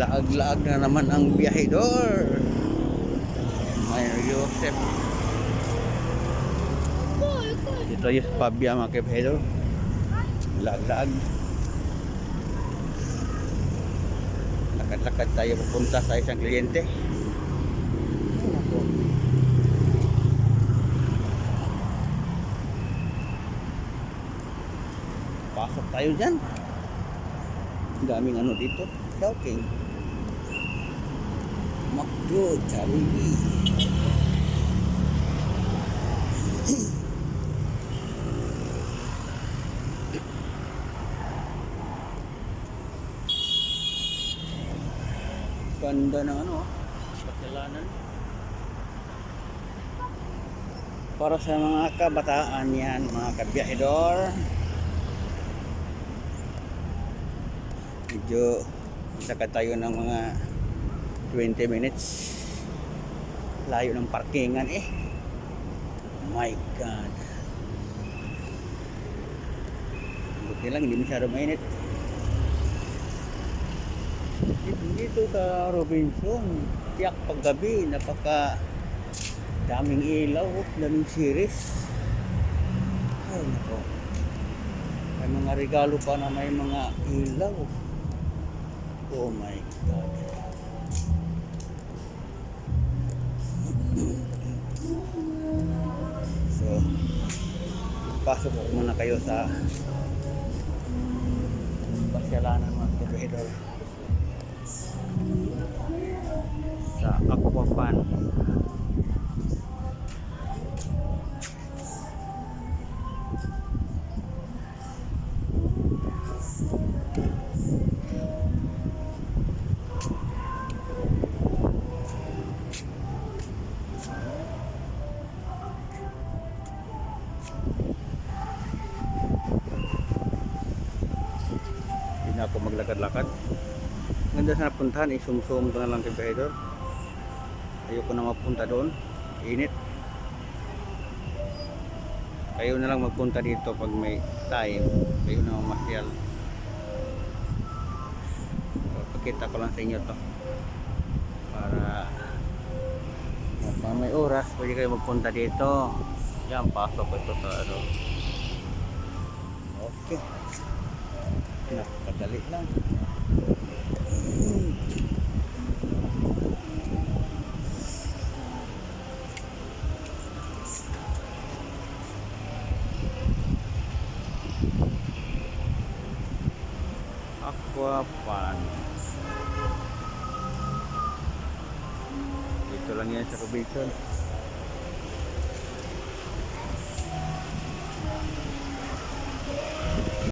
Laag-laag na naman ang biyahedor. Mayor Joseph. Dito yung pabya mga kebahedor. Laag-laag. Lakad-lakad tayo pupunta sa isang kliyente. Ako. Pasok tayo dyan. Daming ano dito. Shopping. McDo, Jollibee. Ganda ng ano, patilanan. Para sa mga kabataan yan, mga kabiyahidor. Medyo sakad tayo ng mga 20 minutes. Layo ng parkingan eh. My God. Buti lang, hindi masyado mainit. Dito sa Robinson, tiyak paggabi, napaka daming ilaw, oh, daming series. Ay, nako. May mga regalo pa na may mga ilaw. Oh my God. So, pasok ko muna kayo sa pasyalanan mga kabihidor sa Aquapan. Na ako maglakad-lakad. Ganda sa napuntahan, eh, sumsum ko na lang kay Bahidor. Ayoko na mapunta doon. Init. Kayo na lang magpunta dito pag may time. Kayo na mamasyal. Pakita ko lang sa inyo to. Para pag may oras, pwede kayo magpunta dito. Yan, pasok ito sa ano. Okay. Nakakadali lang. Aquapan. Dito lang yan sa Robinson.